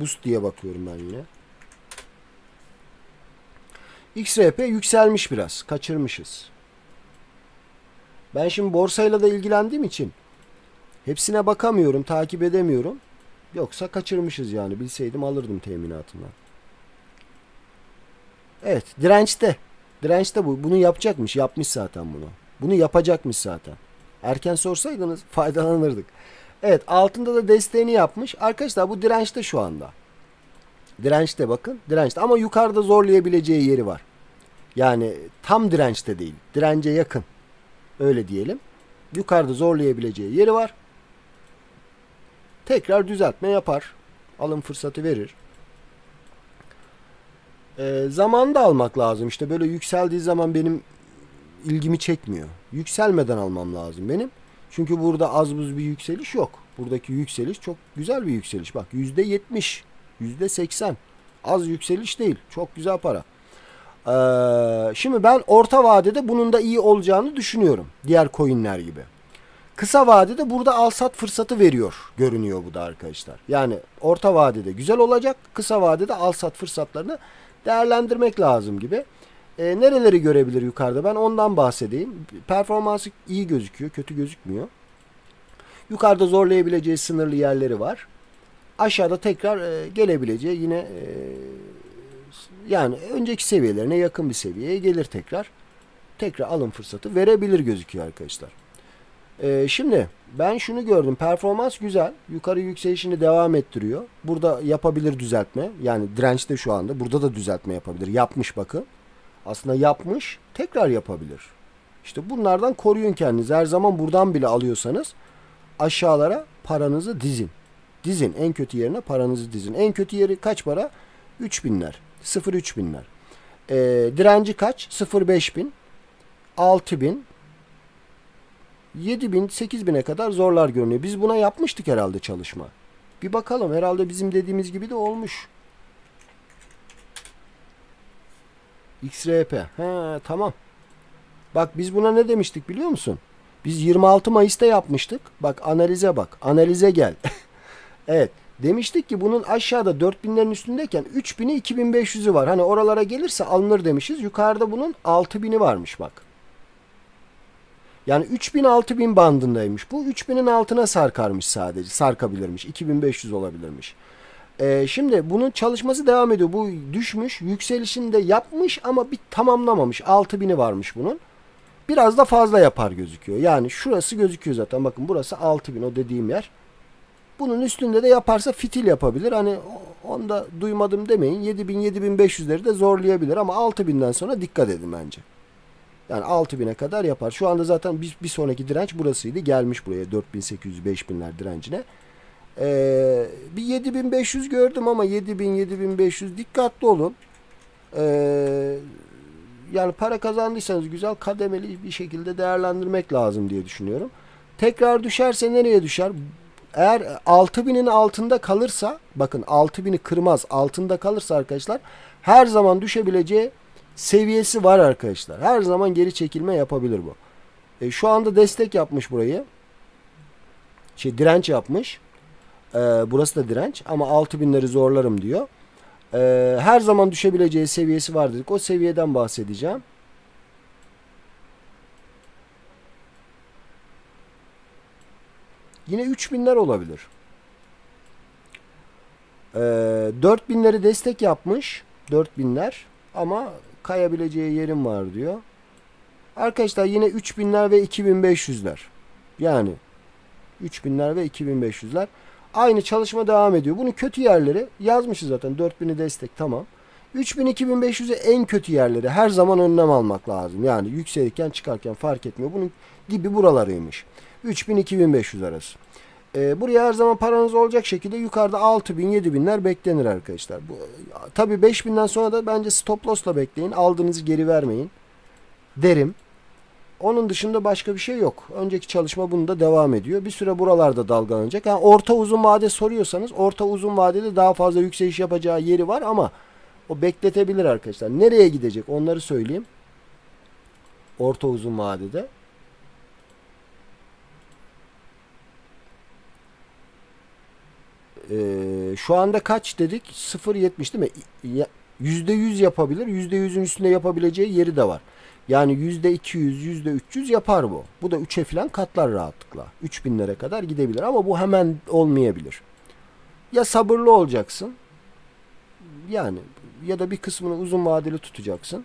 Boost diye bakıyorum ben yine. XRP yükselmiş biraz. Kaçırmışız. Ben şimdi borsayla da ilgilendiğim için hepsine bakamıyorum, takip edemiyorum. Yoksa kaçırmışız yani. Bilseydim alırdım teminatından. Evet, dirençte. Dirençte bu. Bunu yapacakmış. Yapmış zaten bunu. Bunu yapacakmış zaten. Erken sorsaydınız faydalanırdık. Evet, altında da desteğini yapmış. Arkadaşlar bu dirençte şu anda. Dirençte bakın. Dirençte ama yukarıda zorlayabileceği yeri var. Yani tam dirençte değil. Dirence yakın. Öyle diyelim. Yukarıda zorlayabileceği yeri var. Tekrar düzeltme yapar. Alım fırsatı verir. Ee, zaman da almak lazım. İşte böyle yükseldiği zaman benim ilgimi çekmiyor. Yükselmeden almam lazım benim. Çünkü burada az buz bir yükseliş yok. Buradaki yükseliş çok güzel bir yükseliş. Bak yüzde yetmiş, yüzde seksen. Az yükseliş değil. Çok güzel para. Ee, şimdi ben orta vadede bunun da iyi olacağını düşünüyorum. Diğer coinler gibi. Kısa vadede burada al sat fırsatı veriyor görünüyor bu da arkadaşlar. Yani orta vadede güzel olacak. Kısa vadede al sat fırsatlarını değerlendirmek lazım gibi. E, nereleri görebilir yukarıda ben ondan bahsedeyim. Performansı iyi gözüküyor. Kötü gözükmüyor. Yukarıda zorlayabileceği sınırlı yerleri var. Aşağıda tekrar e, gelebileceği yine e, yani önceki seviyelerine yakın bir seviyeye gelir tekrar. Tekrar alım fırsatı verebilir gözüküyor arkadaşlar. Ee, şimdi ben şunu gördüm. Performans güzel. Yukarı yükselişini devam ettiriyor. Burada yapabilir düzeltme. Yani dirençte şu anda. Burada da düzeltme yapabilir. Yapmış bakın. Aslında yapmış. Tekrar yapabilir. İşte bunlardan koruyun kendinizi. Her zaman buradan bile alıyorsanız aşağılara paranızı dizin. Dizin. En kötü yerine paranızı dizin. En kötü yeri kaç para? 3000'ler. 0 3000'ler. Ee, direnci kaç? 0 5000. 6000. 7000 8000'e kadar zorlar görünüyor. Biz buna yapmıştık herhalde çalışma. Bir bakalım herhalde bizim dediğimiz gibi de olmuş. XRP. He tamam. Bak biz buna ne demiştik biliyor musun? Biz 26 Mayıs'ta yapmıştık. Bak analize bak. Analize gel. evet. Demiştik ki bunun aşağıda 4000'lerin üstündeyken 3000'i 2500'ü var. Hani oralara gelirse alınır demişiz. Yukarıda bunun 6000'i varmış bak. Yani 3000 6000 bandındaymış. Bu 3000'in altına sarkarmış sadece. Sarkabilirmiş. 2500 olabilirmiş. Ee, şimdi bunun çalışması devam ediyor. Bu düşmüş. Yükselişini de yapmış ama bir tamamlamamış. 6000'i varmış bunun. Biraz da fazla yapar gözüküyor. Yani şurası gözüküyor zaten. Bakın burası 6000 o dediğim yer. Bunun üstünde de yaparsa fitil yapabilir. Hani onda duymadım demeyin. 7000 7500'leri de zorlayabilir ama 6000'den sonra dikkat edin bence. Yani 6000'e kadar yapar. Şu anda zaten bir, bir sonraki direnç burasıydı. Gelmiş buraya 4800 5000'ler direncine. Ee, bir 7500 gördüm ama 7000 7500 dikkatli olun. Ee, yani para kazandıysanız güzel kademeli bir şekilde değerlendirmek lazım diye düşünüyorum. Tekrar düşerse nereye düşer? Eğer 6000'in altında kalırsa bakın 6000'i kırmaz altında kalırsa arkadaşlar her zaman düşebileceği seviyesi var arkadaşlar. Her zaman geri çekilme yapabilir bu. E, şu anda destek yapmış burayı. Şey direnç yapmış. E, burası da direnç ama 6000'leri zorlarım diyor. E, her zaman düşebileceği seviyesi var dedik. O seviyeden bahsedeceğim. Yine 3000'ler olabilir. E, 4000'leri destek yapmış. 4000'ler ama kayabileceği yerim var diyor. Arkadaşlar yine 3000'ler ve 2500'ler. Yani 3000'ler ve 2500'ler. Aynı çalışma devam ediyor. Bunun kötü yerleri yazmışız zaten. 4000'i destek tamam. 3000-2500'e en kötü yerleri her zaman önlem almak lazım. Yani yükselirken çıkarken fark etmiyor. Bunun dibi buralarıymış. 3000-2500 arası. Ee, buraya her zaman paranız olacak şekilde yukarıda 6000 7000'ler beklenir arkadaşlar. Bu tabii 5000'den sonra da bence stop loss'la bekleyin. Aldığınızı geri vermeyin. Derim. Onun dışında başka bir şey yok. Önceki çalışma bunda devam ediyor. Bir süre buralarda dalgalanacak. Yani orta uzun vade soruyorsanız orta uzun vadede daha fazla yükseliş yapacağı yeri var ama o bekletebilir arkadaşlar. Nereye gidecek onları söyleyeyim. Orta uzun vadede. Ee, şu anda kaç dedik? 0.70 değil mi? Ya- %100 yapabilir. %100'ün üstünde yapabileceği yeri de var. Yani %200, %300 yapar bu. Bu da 3'e falan katlar rahatlıkla. 3000'lere kadar gidebilir ama bu hemen olmayabilir. Ya sabırlı olacaksın. Yani ya da bir kısmını uzun vadeli tutacaksın.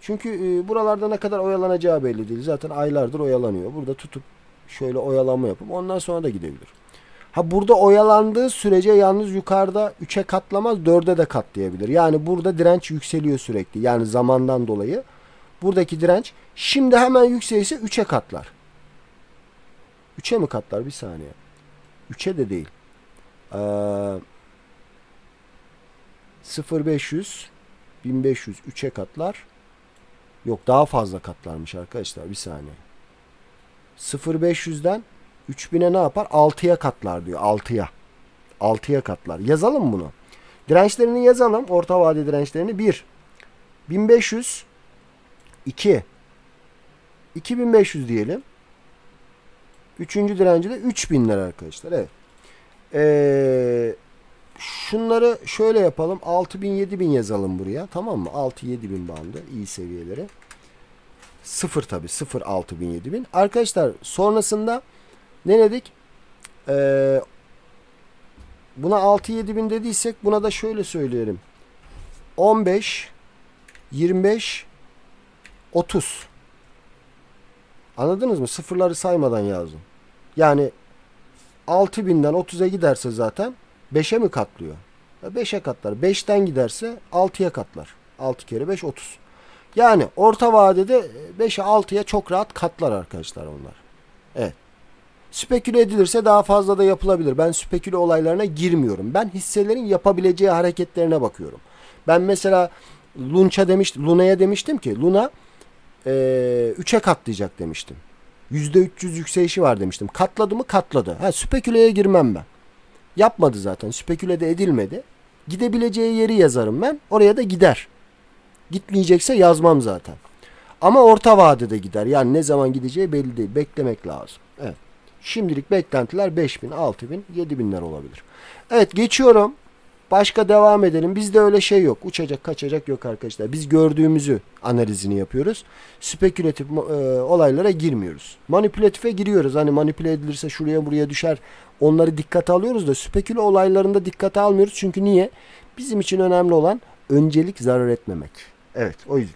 Çünkü e, buralarda ne kadar oyalanacağı belli değil. Zaten aylardır oyalanıyor. Burada tutup şöyle oyalama yapıp ondan sonra da gidebilir. Ha burada oyalandığı sürece yalnız yukarıda 3'e katlamaz 4'e de katlayabilir. Yani burada direnç yükseliyor sürekli. Yani zamandan dolayı. Buradaki direnç şimdi hemen yükselirse 3'e katlar. 3'e mi katlar? Bir saniye. 3'e de değil. Ee, 0500 1500 3'e katlar. Yok daha fazla katlarmış arkadaşlar. Bir saniye. 0500'den 3000'e ne yapar? 6'ya katlar diyor. 6'ya. 6'ya katlar. Yazalım bunu. Dirençlerini yazalım. Orta vade dirençlerini 1. 1500 2 2500 diyelim. Üçüncü direnci de 3000 lira arkadaşlar. Evet. Ee, şunları şöyle yapalım. 6000 7000 yazalım buraya. Tamam mı? 6 7000 bandı. iyi seviyeleri. 0 tabi. 0 6000 7000. Arkadaşlar sonrasında ne dedik? Ee, buna 6 7000 dediysek buna da şöyle söyleyelim. 15 25 30 Anladınız mı? Sıfırları saymadan yazdım. Yani 6000'den 30'a giderse zaten 5'e mi katlıyor? 5'e katlar. 5'ten giderse 6'ya katlar. 6 kere 5 30. Yani orta vadede 5'e 6'ya çok rahat katlar arkadaşlar onlar. Evet. Speküle edilirse daha fazla da yapılabilir. Ben speküle olaylarına girmiyorum. Ben hisselerin yapabileceği hareketlerine bakıyorum. Ben mesela Lunç'a demiştim, Luna'ya demiştim ki Luna 3'e katlayacak demiştim. %300 yükselişi var demiştim. Katladı mı? Katladı. Ha speküleye girmem ben. Yapmadı zaten. Speküle de edilmedi. Gidebileceği yeri yazarım ben. Oraya da gider. Gitmeyecekse yazmam zaten. Ama orta vadede gider. Yani ne zaman gideceği belli değil. Beklemek lazım. Evet. Şimdilik beklentiler 5000, 6000, 7000'ler olabilir. Evet geçiyorum. Başka devam edelim. Bizde öyle şey yok. Uçacak kaçacak yok arkadaşlar. Biz gördüğümüzü analizini yapıyoruz. Spekülatif e, olaylara girmiyoruz. Manipülatife giriyoruz. Hani manipüle edilirse şuraya buraya düşer. Onları dikkate alıyoruz da speküle olaylarında dikkate almıyoruz. Çünkü niye? Bizim için önemli olan öncelik zarar etmemek. Evet o yüzden.